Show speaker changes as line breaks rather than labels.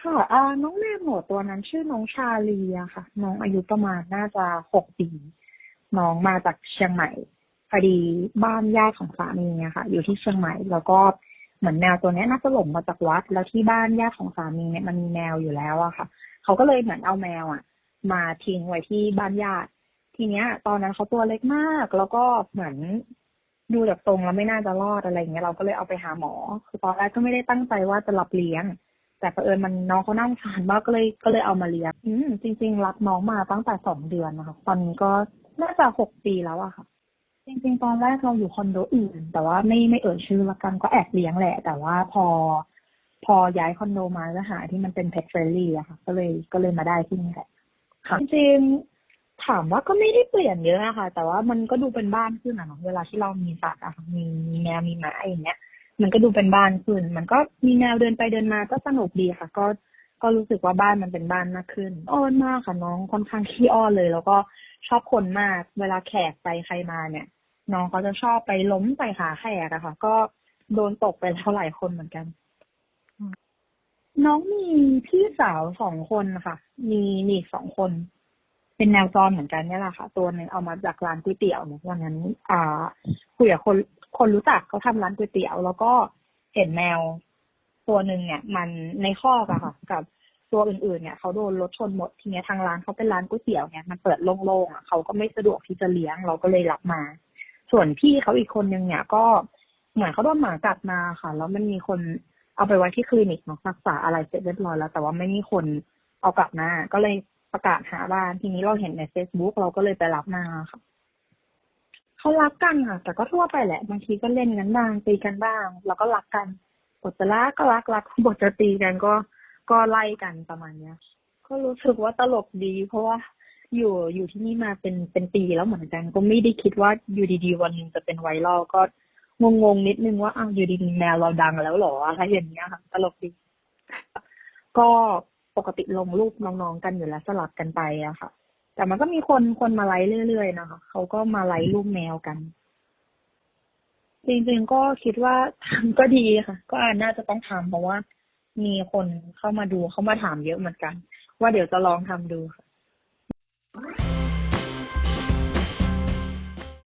ค่ะอ่าน้องแมวหนูตัวนั้นชื่อน้องชาลีอะค่ะ น้องอายุประมาณน่าจะหกปี น้องมาจากเชียงใหม่พอดีบ้านญาติของสามีอะค่ะ อยู่ที่เชียงใหม่ แล้วก็เหมือนแมวตัวนี้น่าจะหลงมาจากวัด แล้วที่บ้านญาติของสามีเนี่ยมันมีแมวอยู่แล้วอะค่ะ เขาก็เลยเหมือนเอาแมวอะมาทิ้งไว้ที่บ้านญาติ ทีเนี้ย ตอนนั้นเขาตัวเล็กมาก แล้วก็เหมือนดูจากทรงแล้วไม่น่าจะรอดอะไรอย่างเงี้ยเราก็เลยเอาไปหาหมอ คือตอนแรกก็ไม่ได้ตั้งใจว่าจะรับเลี้ยง แต่เผอิญมันน้องเขาน่าสงสารมากก็เลยก็เลยเอามาเลี้ยงอืมจริง ๆ รับน้องมาตั้งแต่สองเดือนนะคะตอนนี้ก็น่าจะหกปีแล้วอะค่ะ จริง ๆ ตอนแรกเราอยู่คอนโดอื่น แต่ว่าไม่ไม่เอ่ยชื่อละกันก็แอบเลี้ยงแหละ แต่ว่าพอ พอย้ายคอนโดมาก็หาที่มันเป็นเพ t เฟรนลี่อะค่ะ ก็เลยก็เลยมาได้ที่นี่แหละค่ะจริงๆถามว่าก็ไม่ได้เปลี่ยนเยอะอะค่ะ แต่ว่ามันก็ดูเป็นบ้านขึ้นอะเนาะเวลาที่เรามีสัตว์อะค่ะมีมีแมวมีหมาอย่างเงี้ย มันก็ดูเป็นบ้านขึ้น มันก็มีแนวเดินไปเดินมาก็สนุกดีค่ะ ก็ก็รู้สึกว่าบ้านมันเป็นบ้านมากขึ้น อ้อนมากค่ะน้องค่อนข้างขี้อ้อนเลย แล้วก็ชอบคนมาก เวลาแขกไปใครมาเนี่ย น้องเขาจะชอบไปล้มใส่ขาแขกอะค่ะ ก็โดนตกไปแล้วหลายคนเหมือนกัน น้องมีพี่สาวสองคนค่ะ มีมีอีกสองคน เป็นแนวจรเหมือนกันเนี่ยแหละค่ะ ตัวหนึงเอามาจากร้านก๋วยเตี๋ยวเนี่ยวันนั้น อ่าคุยกับคน คนรู้จักเขาทำร้านก๋วยเตี๋ยว แล้วก็เห็นแมวตัวหนึ่งเนี่ย มันในคอกอะค่ะ กับตัวอื่นๆเนี่ยเขาโดนรถชนหมดทีเนี้ยทางร้านเขาเป็นร้านก๋วยเตี๋ยวเนี่ยมันเปิดโล่งๆอะเขาก็ไม่สะดวกที่จะเลี้ยงเราก็เลยรับมา ส่วนพี่เขาอีกคนนึงเนี่ย ก็เหมือนเขาโดนหมากัดมาค่ะ แล้วมันมีคนเอาไปไว้ที่คลินิกเนาะรักษาอะไรเสร็จเรียบร้อยแล้ว แต่ว่าไม่มีคนเอากลับมา ก็เลยประกาศหาบ้านทีนี้เราเห็นใน Facebook เราก็เลยไปรับมาค่ะ เขารักกันค่ะ แต่ก็ทั่วไปแหละบางทีก็เล่นกันบ้างตีกันบ้าง แล้วก็รักกันบทจะรักก็รักรักบทจะตีกันก็ก็ไล่กันประมาณเนี้ย ก็รู้สึกว่าตลกดี เพราะว่าอยู่อยู่ที่นี่มาเป็นเป็นปีแล้วเหมือนกัน ก็ไม่ได้คิดว่าอยู่ดีๆวันหนึงจะเป็นไวรัลก็งงๆนิดนึงว่าอ้าวอยู่ดีๆแมวเราดังแล้วหรออะไรอย่างเงี้ยค่ะตลกดี ก็ปกติลงรูปน้องๆกันอยู่แล้วสลับกันไปอะค่ะ แต่มันก็มีคนคนมาไลฟ์เรื่อยๆนะคะเขาก็มาไลฟ์รูปแมวกัน จริงๆก็คิดว่าทำก็ดีค่ะ ก็น่าจะต้องทำเพราะว่า มีคนเข้ามาดูเข้ามาถามเยอะเหมือนกัน ว่าเดี๋ยวจะลองทำดูค่ะ